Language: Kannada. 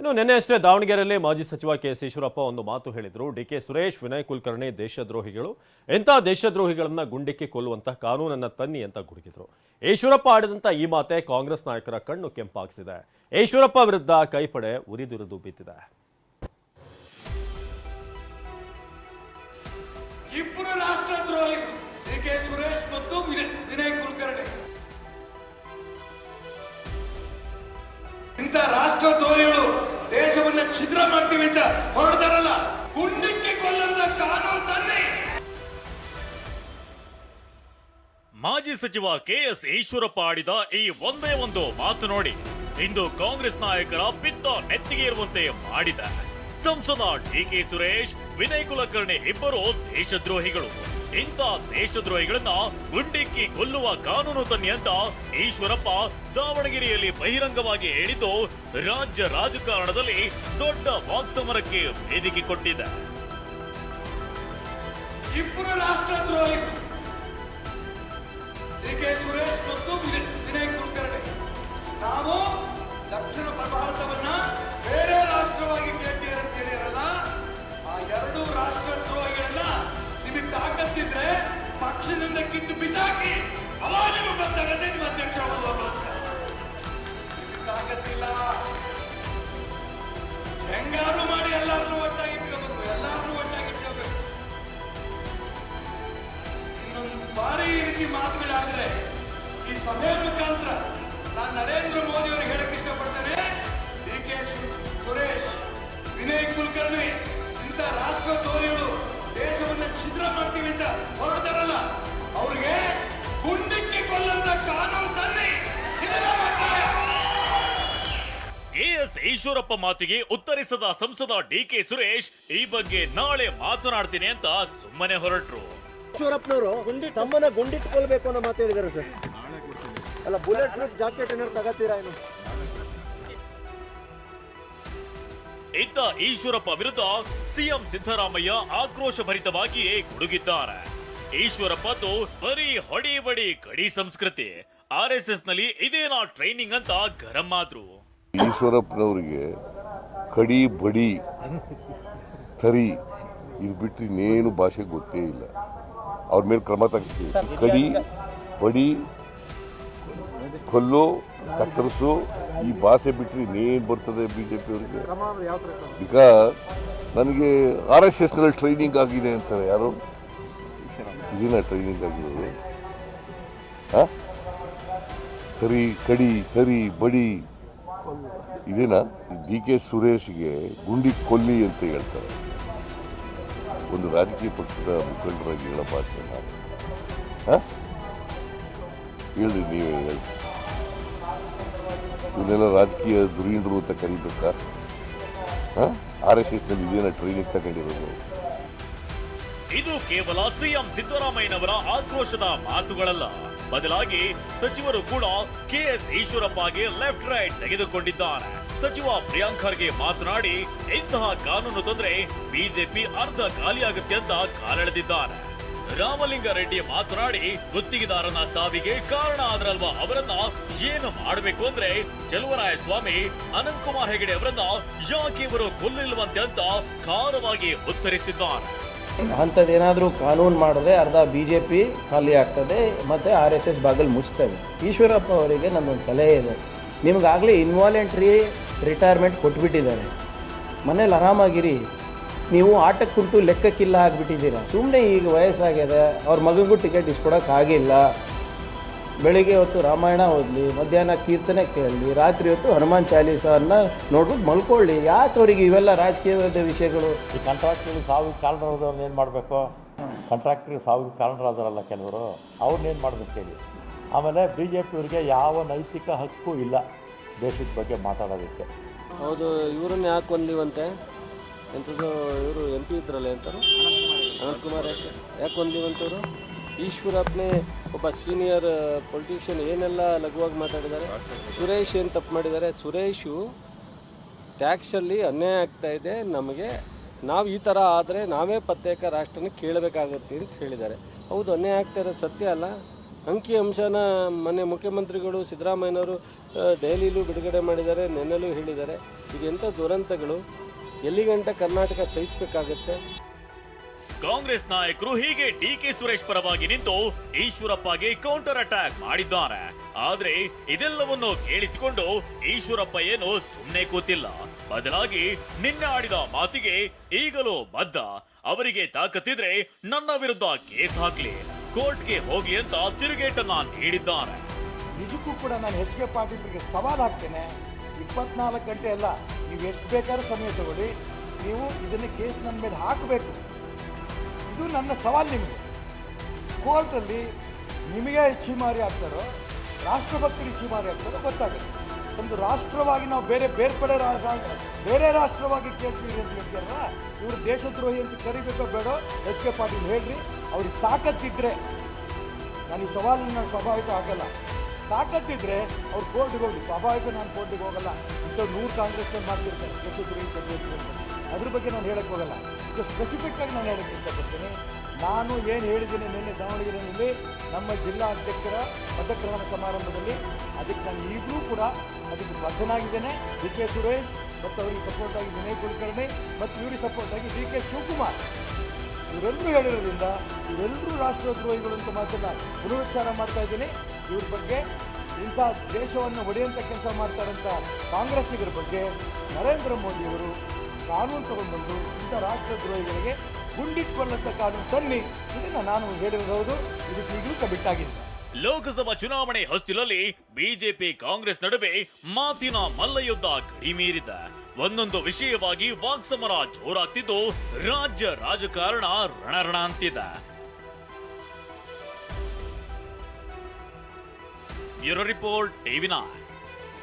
ಇನ್ನು ನಿನ್ನೆ ಅಷ್ಟೇ ದಾವಣಗೆರೆಯಲ್ಲಿ ಮಾಜಿ ಸಚಿವ ಕೆ ಎಸ್ ಈಶ್ವರಪ್ಪ ಒಂದು ಮಾತು ಹೇಳಿದರು. ಡಿ ಕೆ ಸುರೇಶ್, ವಿನಯ್ ಕುಲಕರ್ಣಿ ದೇಶದ್ರೋಹಿಗಳು ಎಂಥ ದೇಶದ್ರೋಹಿಗಳನ್ನು ಗುಂಡಿಕ್ಕಿ ಕೊಲ್ಲುವಂತಹ ಕಾನೂನನ್ನ ತನ್ನಿ ಅಂತ ಗುಡುಗಿದರು. ಈಶ್ವರಪ್ಪ ಆಡಿದಂಥ ಈ ಮಾತೆ ಕಾಂಗ್ರೆಸ್ ನಾಯಕರ ಕಣ್ಣು ಕೆಂಪಾಗಿಸಿದೆ. ಈಶ್ವರಪ್ಪ ವಿರುದ್ಧ ಕೈಪಡೆ ಉರಿದುರಿದು ಬಿದ್ದಿದೆ. ಇಂಥ ರಾಷ್ಟ್ರದ್ರೋಹಿಗಳು ಮಾಡ್ತೀವಿ ಅಂತ ಹೊರಡ್ತಾರಲ್ಲ ಗುಂಡಿಕ್ಕಿ ಕೊಲ್ಲಂತ ಕಾನೂನು ತನ್ನಿ ಮಾಜಿ ಸಚಿವ ಕೆಎಸ್ ಈಶ್ವರಪ್ಪ ಆಡಿದ ಈ ಒಂದೇ ಒಂದು ಮಾತು ನೋಡಿ, ಇಂದು ಕಾಂಗ್ರೆಸ್ ನಾಯಕರ ಪಿತ್ತ ನೆತ್ತಿಗೆ ಇರುವಂತೆ ಮಾಡಿದ ಸಂಸದ ಡಿಕೆ ಸುರೇಶ್, ವಿನಯ್ ಕುಲಕರ್ಣಿ ಇಬ್ಬರು ದೇಶದ್ರೋಹಿಗಳು. ಇಂಥ ದೇಶದ್ರೋಹಿಗಳನ್ನ ಗುಂಡಿಕ್ಕಿ ಕೊಲ್ಲುವ ಕಾನೂನು ತನ್ನಿ ಅಂತ ಈಶ್ವರಪ್ಪ ದಾವಣಗೆರೆಯಲ್ಲಿ ಬಹಿರಂಗವಾಗಿ ಹೇಳಿದ್ದು ರಾಜ್ಯ ರಾಜಕಾರಣದಲ್ಲಿ ದೊಡ್ಡ ವಾಕ್ಸಮರಕ್ಕೆ ವೇದಿಕೆ ಕೊಟ್ಟಿದೆ. ಇಬ್ಬರು ರಾಷ್ಟ್ರದ್ರೋಹಿಗಳು. ಸುರೇಶ್ ಮತ್ತು ವಿನಯ್ ಕುಲಕರ್ಣಿ. ನಾವು ದಕ್ಷಿಣ ಭಾರತವನ್ನ ಬೇರೆ ರಾಷ್ಟ್ರವಾಗಿ ಕೇಳ್ತೀರ ಅಂತ ಹೇಳಿರಲ್ಲ ಕಿತ್ತು ಬಿಸಾಕಿ ಅವ ನಿಮಗೆ ಗೊತ್ತಾಗತ್ತೆ ನಿಮ್ಮ ಅಧ್ಯಕ್ಷ ಅಂತ. ಆಗತ್ತಿಲ್ಲ ಹೆಂಗಾದ್ರೂ ಮಾಡಿ ಎಲ್ಲಾರನ್ನು ಒಟ್ಟಾಗಿ ಇಟ್ಕೋಬೇಕು ಎಲ್ಲಾರನ್ನು ಒಟ್ಟಾಗಿ ಇಟ್ಕೋಬೇಕು. ಇನ್ನೊಂದು ಬಾರಿ ಈ ರೀತಿ ಮಾತುಗಳಾದ್ರೆ ಈ ಸಭೆಯ ಮುಖಾಂತರ ನಾನು ನರೇಂದ್ರ ಮೋದಿ ಅವರಿಗೆ ಹೇಳಕ್ ಇಷ್ಟಪಡ್ತೇನೆ. ಈಶ್ವರಪ್ಪ ಮಾತಿಗೆ ಉತ್ತರಿಸದ ಸಂಸದ ಡಿ ಕೆ ಸುರೇಶ್ ಈ ಬಗ್ಗೆ ನಾಳೆ ಮಾತನಾಡ್ತೀನಿ ಅಂತ ಸುಮ್ಮನೆ ಹೊರಟ್ರು. ಈಶ್ವರಪ್ಪನವರು ತಮ್ಮನ್ನ ಗುಂಡಿಟ್ಕೊಳ್ಬೇಕು ಅನ್ನೋ ಮಾತು ಹೇಳಿದ್ದಾರೆ ಸರ್. ಅಲ್ಲ ಬುಲೆಟ್ ಪ್ರೂಫ್ ಜಾಕೆಟ್ ಏನಾದ್ರು ತಗೋತೀರಾ ಏನು? ಇತ್ತ ಈಶ್ವರಪ್ಪ ವಿರುದ್ಧ ಸಿಎಂ ಸಿದ್ದರಾಮಯ್ಯ ಆಕ್ರೋಶ ಭರಿತವಾಗಿಯೇ ಗುಡುಗಿದ್ದಾರೆ. ಈಶ್ವರಪ್ಪದ್ದು ಬರೀ ಹೊಡಿ ಬಡಿ ಕಡಿ ಸಂಸ್ಕೃತಿ. ಆರ್ ಎಸ್ ಎಸ್ನಲ್ಲಿ ಇದೇನಾ ಟ್ರೈನಿಂಗ್ ಅಂತ ಗರಂ ಆದ್ರು. ಈಶ್ವರಪ್ಪನವರಿಗೆ ಕಡಿ, ಬಡಿ, ತರಿ ಇದು ಬಿಟ್ಟು ಇನ್ನೇನು ಭಾಷೆ ಗೊತ್ತೇ ಇಲ್ಲ. ಅವ್ರ ಮೇಲೆ ಕ್ರಮ ತಗ್ತೀವಿ ಕಡಿ, ಬಡಿ, ಕೊಲ್ಲು, ಕತ್ತರಿಸು ಈ ಭಾಷೆ ಬಿಟ್ಟರೆ ಇನ್ನೇನು ಬರ್ತದೆ ಬಿ ಜೆ ಪಿಯವರಿಗೆ ಈಗ ನನಗೆ ಆರ್ ಎಸ್ ಎಸ್ನಲ್ಲಿ ಟ್ರೈನಿಂಗ್ ಆಗಿದೆ ಅಂತಾರೆ ಯಾರು? ಇದೇನ ಟ್ರೈನಿಂಗ್ ಆಗಿರೋದು. ಹಾಂ? ತರಿ, ಕಡಿ, ತರಿ, ಬಡಿ ಇದೇನಾ ಡಿ ಕೆ ಸುರೇಶ್ಗೆ ಗುಂಡಿ ಕೊಲ್ಲಿ ಅಂತ ಹೇಳ್ತಾರೆ. ಒಂದು ರಾಜಕೀಯ ಪಕ್ಷದ ಮುಖಂಡರಾಗಿ ಹೇಳೋ ಭಾಷೆ ಹಾಂ? ಹೇಳ್ರಿ ನೀವೇ ಹೇಳಿ ಇವನ್ನೆಲ್ಲ ರಾಜಕೀಯ ದುರೀಂಡ್ರು ಅಂತ ಕರಿಬೇಕಾ? ಹಾಂ? ಆರ್ ಎಸ್ ಎಸ್ನಲ್ಲಿ ಇದೇನ ಟ್ರೈನಿಂಗ್ ತಗೊಂಡಿರೋದು? ಇದು ಕೇವಲ ಸಿಎಂ ಸಿದ್ದರಾಮಯ್ಯನವರ ಆಕ್ರೋಶದ ಮಾತುಗಳಲ್ಲ. ಬದಲಾಗಿ ಸಚಿವರು ಕೂಡ ಕೆಎಸ್ ಈಶ್ವರಪ್ಪಗೆ ಲೆಫ್ಟ್ ರೈಟ್ ತೆಗೆದುಕೊಂಡಿದ್ದಾರೆ. ಸಚಿವ ಪ್ರಿಯಾಂಕ್ ಖರ್ಗೆ ಮಾತನಾಡಿ ಇಂತಹ ಕಾನೂನು ತೊಂದರೆ ಬಿಜೆಪಿ ಅರ್ಧ ಖಾಲಿಯಾಗುತ್ತೆ ಅಂತ ಕಾಲೆಳೆದಿದ್ದಾರೆ. ರಾಮಲಿಂಗಾರೆಡ್ಡಿ ಮಾತನಾಡಿ ಗುತ್ತಿಗೆದಾರನ ಸಾವಿಗೆ ಕಾರಣ ಆದ್ರಲ್ವಾ ಅವರನ್ನ ಏನು ಮಾಡಬೇಕು ಅಂದ್ರೆ ಚಲುವರಾಯ ಸ್ವಾಮಿ ಅನಂತ್ ಕುಮಾರ್ ಹೆಗಡೆ ಅವರನ್ನ ಯಾಕೆ ಇವರು ಕೊಲ್ಲಿಲ್ವಂತೆ ಅಂತ ಖಾರವಾಗಿ ಉತ್ತರಿಸಿದ್ದಾರೆ. ಅಂಥದ್ದೇನಾದರೂ ಕಾನೂನು ಮಾಡಿದ್ರೆ ಅರ್ಧ ಬಿ ಜೆ ಪಿ ಖಾಲಿ ಆಗ್ತದೆ ಮತ್ತು ಆರ್ ಎಸ್ ಎಸ್ ಬಾಗಿಲು ಮುಚ್ತವೆ ಈಶ್ವರಪ್ಪ ಅವರಿಗೆ ನನ್ನೊಂದು ಸಲಹೆ ಇದೆ. ನಿಮಗಾಗಲೇ ಇನ್ವಾಲೆಂಟ್ರಿ ರಿಟೈರ್ಮೆಂಟ್ ಕೊಟ್ಬಿಟ್ಟಿದ್ದಾರೆ. ಮನೇಲಿ ಆರಾಮಾಗಿರಿ. ನೀವು ಆಟಕ್ಕೆ ಕುಂಟು ಲೆಕ್ಕಕ್ಕಿಲ್ಲ ಆಗಿಬಿಟ್ಟಿದ್ದೀರ. ಸುಮ್ಮನೆ ಈಗ ವಯಸ್ಸಾಗಿದೆ ಅವ್ರ ಮಗನಿಗೂ ಟಿಕೆಟ್ ಇಸ್ಕೊಡೋಕ್ಕಾಗಿಲ್ಲ. ಬೆಳಿಗ್ಗೆ ಹೊತ್ತು ರಾಮಾಯಣ ಓದಲಿ ಮಧ್ಯಾಹ್ನ ಕೀರ್ತನೆ ಕೇಳಲಿ ರಾತ್ರಿ ಹೊತ್ತು ಹನುಮಾನ್ ಚಾಲೀಸನ್ನ ನೋಡ್ಬಿಟ್ಟು ಮಲ್ಕೊಳ್ಳಿ. ಯಾಕೆ ಅವರಿಗೆ ಇವೆಲ್ಲ ರಾಜಕೀಯದ ವಿಷಯಗಳು? ಈ ಕಾಂಟ್ರಾಕ್ಟ್ರಿಗೆ ಸಾವಿಗೆ ಕಾರಣರಾದವ್ರನ್ನ ಏನು ಮಾಡಬೇಕು? ಕಾಂಟ್ರಾಕ್ಟ್ರಿಗೆ ಸಾವಿಗೆ ಕಾರಣರಾದರಲ್ಲ ಕೆಲವರು. ಅವ್ರನ್ನೇನು ಮಾಡಬೇಕು ಹೇಳಿ? ಆಮೇಲೆ ಬಿ ಜೆ ಪಿಯವರಿಗೆ ಯಾವ ನೈತಿಕ ಹಕ್ಕು ಇಲ್ಲ ದೇಶದ ಬಗ್ಗೆ ಮಾತಾಡೋದಕ್ಕೆ. ಹೌದು ಇವರನ್ನ ಯಾಕೆ ಕೊಂದಿವಂತೆ ಎಂಥದ್ದು ಇವರು ಎಂ ಪಿ ಇದ್ರಲ್ಲ ಎಂಥರು ಅನಂತಕುಮಾರ್ ಯಾಕೆ? ಯಾಕೆ? ಕೊಂದಿವಂತವರು ಈಶ್ವರಪ್ಪನೇ ಒಬ್ಬ ಸೀನಿಯರ್ ಪೊಲಿಟಿಷಿಯನ್ ಏನೆಲ್ಲ ಲಘುವಾಗಿ ಮಾತಾಡಿದ್ದಾರೆ? ಸುರೇಶ್ ಏನು ತಪ್ಪು ಮಾಡಿದ್ದಾರೆ? ಸುರೇಶು ಟ್ಯಾಕ್ಸಲ್ಲಿ ಅನ್ಯಾಯ ಆಗ್ತಾ ಇದೆ. ನಮಗೆ ನಾವು ಈ ಥರ ಆದರೆ ನಾವೇ ಪ್ರತ್ಯೇಕ ರಾಷ್ಟ್ರನ ಕೇಳಬೇಕಾಗುತ್ತೆ ಅಂತ ಹೇಳಿದ್ದಾರೆ. ಹೌದು, ಅನ್ಯಾಯ ಆಗ್ತಾ ಇರೋದು ಸತ್ಯ ಅಲ್ಲ. ಅಂಕಿ ಅಂಶನ ಮೊನ್ನೆ ಮುಖ್ಯಮಂತ್ರಿಗಳು ಸಿದ್ದರಾಮಯ್ಯನವರು ದೆಹಲಿಲೂ ಬಿಡುಗಡೆ ಮಾಡಿದ್ದಾರೆ, ನೆನ್ನೆಲೂ ಹೇಳಿದ್ದಾರೆ. ಇದೆಂಥ ದುರಂತಗಳು? ಎಲ್ಲಿಗಂಟ ಕರ್ನಾಟಕ ಸಹಿಸಬೇಕಾಗತ್ತೆ? ಕಾಂಗ್ರೆಸ್ ನಾಯಕರು ಹೀಗೆ ಡಿ ಕೆ ಸುರೇಶ್ ಪರವಾಗಿ ನಿಂತು ಈಶ್ವರಪ್ಪಗೆ ಕೌಂಟರ್ ಅಟ್ಯಾಕ್ ಮಾಡಿದ್ದಾರೆ. ಆದ್ರೆ ಇದೆಲ್ಲವನ್ನು ಕೇಳಿಸಿಕೊಂಡು ಈಶ್ವರಪ್ಪ ಏನು ಸುಮ್ಮನೆ ಕೂತಿಲ್ಲ. ಬದಲಾಗಿ ನಿನ್ನೆ ಆಡಿದ ಮಾತಿಗೆ ಈಗಲೂ ಬದ್ಧ. ಅವರಿಗೆ ತಾಕತ್ತಿದ್ರೆ ನನ್ನ ವಿರುದ್ಧ ಕೇಸ್ ಹಾಕ್ಲಿ, ಕೋರ್ಟ್ಗೆ ಹೋಗಿ ಅಂತ ತಿರುಗೇಟನ್ನ ನೀಡಿದ್ದಾರೆ. ನಿಜಕ್ಕೂ ಕೂಡ ನಾನು ಎಚ್ ಕೆ ಪಾಟೀಲ್ರಿಗೆ ಸವಾಲ್ ಹಾಕ್ತೇನೆ. ಇಪ್ಪತ್ನಾಲ್ಕು ಗಂಟೆ ಅಲ್ಲ, ನೀವು ಎಷ್ಟು ಬೇಕಾದ್ರೂ ಸಮಯ ತಗೊಳ್ಳಿ. ನೀವು ಇದನ್ನ ಕೇಸ್ ನನ್ನ ಮೇಲೆ ಹಾಕಬೇಕು. ಇದು ನನ್ನ ಸವಾಲು ನಿಮಗೆ. ಕೋರ್ಟಲ್ಲಿ ನಿಮಗೆ ಛೀಮಾರಿ ಆಗ್ತಾರೋ ರಾಷ್ಟ್ರಭಕ್ತರಿಗೆ ಛೀಮಾರಿ ಆಗ್ತಾರೋ ಗೊತ್ತಾಗುತ್ತೆ ಒಂದು ರಾಷ್ಟ್ರವಾಗಿ ನಾವು ಬೇರೆ ಬೇರ್ಪಡೆ ಬೇರೆ ರಾಷ್ಟ್ರವಾಗಿ ಕೇಳ್ತೀವಿ ಅಂತ ಹೇಳ್ತಾರಲ್ಲ, ಇವರು ದೇಶದ್ರೋಹಿ ಅಂತ ಕರಿಬೇಕೋ ಬೇಡೋ, ಎಚ್ ಕೆ ಪಾಟೀಲ್ ಹೇಳ್ರಿ, ಅವ್ರಿಗೆ ತಾಕತ್ತಿದ್ರೆ, ನಾನು ಈ ಸವಾಲನ್ನು ನಾನು ಸ್ವಾಭಾವಿಕ ಆಗಲ್ಲ ತಾಕತ್ತಿದ್ರೆ ಅವ್ರು ಕೋರ್ಟಿಗೆ ಹೋಗಿ ಸ್ವಾಭಾವಿಕ ನಾನು ಕೋರ್ಟಿಗೆ ಹೋಗಲ್ಲ. ಇಂಥ ನೂರು ಕಾಂಗ್ರೆಸ್ ಮಾಡ್ತಿರ್ತಾರೆ ದೇಶದ್ರೋಹಿ ಅಂತ. ಅದ್ರ ಬಗ್ಗೆ ನಾನು ಹೇಳಕ್ಕೆ ಹೋಗಲ್ಲ. ಇದು ಸ್ಪೆಸಿಫಿಕ್ ಆಗಿ ನಾನು ಹೇಳಕ್ಕೆ ಇಷ್ಟಪಡ್ತೀನಿ. ನಾನು ಏನು ಹೇಳಿದ್ದೀನಿ ನಿನ್ನೆ ದಾವಣಗೆರೆಯಲ್ಲಿ ನಮ್ಮ ಜಿಲ್ಲಾ ಅಧ್ಯಕ್ಷರ ಪದಗ್ರಹಣ ಸಮಾರಂಭದಲ್ಲಿ ಅದಕ್ಕೆ ನಾನು ಈಗಲೂ ಕೂಡ ಅದಕ್ಕೆ ಬದ್ಧನಾಗಿದ್ದೇನೆ. ಡಿ ಕೆ ಸುರೇಶ್ ಮತ್ತು ಅವರಿಗೆ ಸಪೋರ್ಟ್ ಆಗಿ ವಿನಯ್ ಕುಲಕರ್ಣಿ ಮತ್ತು ಇವರಿಗೆ ಸಪೋರ್ಟ್ ಆಗಿ ಡಿ ಕೆ ಶಿವಕುಮಾರ್. ಇವರೆಲ್ಲರೂ ಹೇಳಿರೋದ್ರಿಂದ ಇವರೆಲ್ಲರೂ ರಾಷ್ಟ್ರದ್ರೋಹಿಗಳು ಅಂತ ಮಾತನ್ನ ಪುನರುಚ್ಚಾರ ಮಾಡ್ತಾ ಇದ್ದೀನಿ. ಇವ್ರ ಬಗ್ಗೆ ಇಂಥ ದೇಶವನ್ನು ಒಡೆಯುವಂಥ ಕೆಲಸ ಮಾಡ್ತಾರಂಥ ಕಾಂಗ್ರೆಸ್ಸಿಗರ ಬಗ್ಗೆ ನರೇಂದ್ರ ಮೋದಿಯವರು ಕಾನೂನು ತಗೊಂಡ್ಬಂದು ಇಂಥ ರಾಷ್ಟ್ರದ್ರೋಹಿಗಳಿಗೆ ಗುಂಡಿಟ್ಕೊಳ್ಳಂಥ ಕಾನೂನು ತನ್ನಿ ಇದನ್ನು ನಾನು ಹೇಳಿರಬಹುದು ಇದು ಈಗಲೂ ಕಬಿಟ್ಟಾಗಿಲ್ಲ ಲೋಕಸಭಾ ಚುನಾವಣೆ ಹೊಸ್ತಿಲಲ್ಲಿ ಬಿಜೆಪಿ ಕಾಂಗ್ರೆಸ್ ನಡುವೆ ಮಾತಿನ ಮಲ್ಲಯುದ್ಧ ಕಡಿಮೀರಿದೆ. ಒಂದೊಂದು ವಿಷಯವಾಗಿ ವಾಕ್ಸಮರ ಜೋರಾಗ್ತಿದ್ದು ರಾಜ್ಯ ರಾಜಕಾರಣ ರಣರಣ ಅಂತಿದೆ. Bureau report TV nine